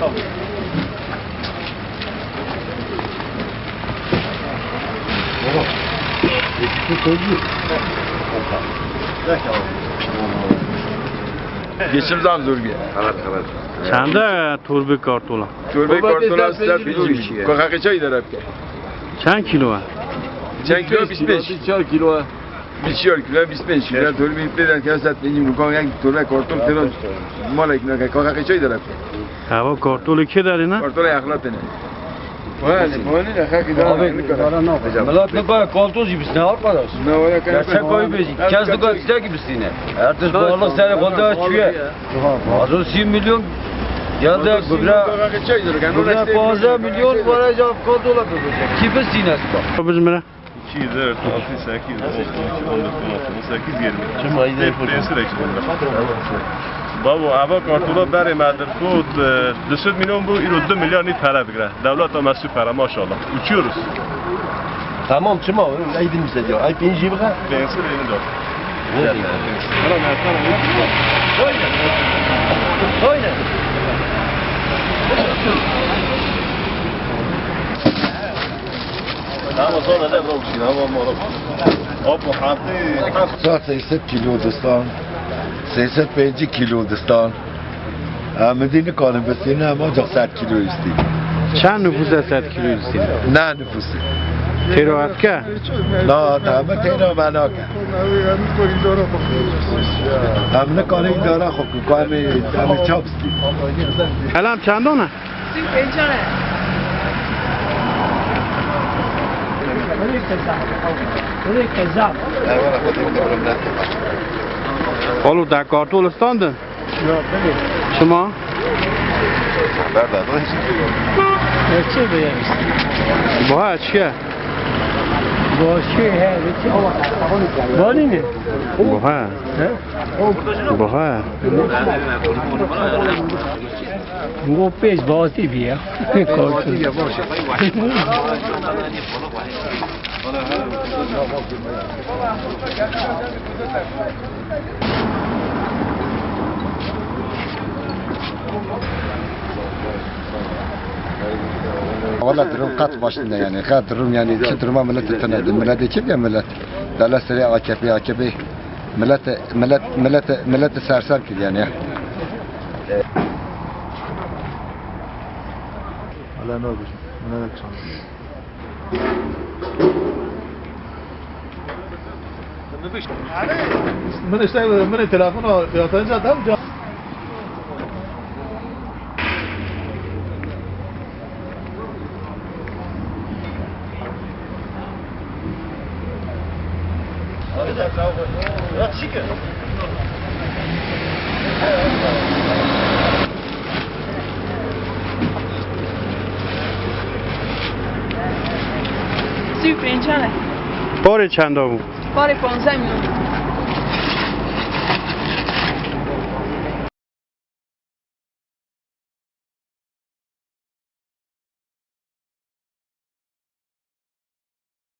Tamam. Baba. Geçti sözlü. Geçim zam zürgi. Karar karar. Çanda turbik kartola. Turbik kartola sizler bilmiyor. Kakak çay der hep. Çan kilo var. Çan kilo 25. Çan kilo var. Bitiyor kilo 25 kilo. Turbik bir derken satmayın. Bu kakak turbik kartola. Malak ne kakak çay der hep. هوا کارتول کی داری نه Kartona yaklatene. Vay, bu ne ne hakiki da. Millet ne kadar koltuğuz gibisin arkadaş. Ne var ya Gerçek koyu bezi. Kez de gazeteciler gibisin yine. Ertesi bağırlık seni kolda açıyor. Az önce 20 milyon geldi. Bugün Kokak çay da. bugün 15 milyon varacak kolda olabilir. Kimin sinesi var? بزمره 204, 6, 8, 19, 18, 20. Hep sürekli bunlar. بابا اوا کارتولا بر مدر خود دشت میلیون بو ایرو دو میلیون پره بگره دولت ها مسئول پره ماشاءالله. او چی روز؟ تمام چما ای دیم زدی ای پینجی بگه؟ پینسی بینی دار ساعت 7 کیلو دستان. 35 کیلودستان مدین کانه نه ما جا 100 کیلو استی چند نفوس 100 کیلو استی؟ نه نفوسی تیراحت که؟ نه همه تیرو بنا که همه کانه داره خوب که همه چاپ استی الان چندانه؟ 35 Uvijek je zapad. Evo, hvala, hvala, Oludar kartulistanda? Yok, benim. Şuma? Haber ver, bu hiç. Ölçü bu yani. Boa, ha, Boa Bu çiye, he, bu çiye. Bu Boa. ne? Boa. ha. He? boa ha. Bu Boa bazı bir ya. Kartulistanda. Valla durum kat başında yani. Kat durum yani. Ki duruma millet tünedir. Millet ekip ya millet. Devlet seri AKP, AKP. Millet, millet, millet, millet sersem ki yani. ya. من اشتغل من التلافون بيعطينجا دم جا چند بود بار 15 میلیون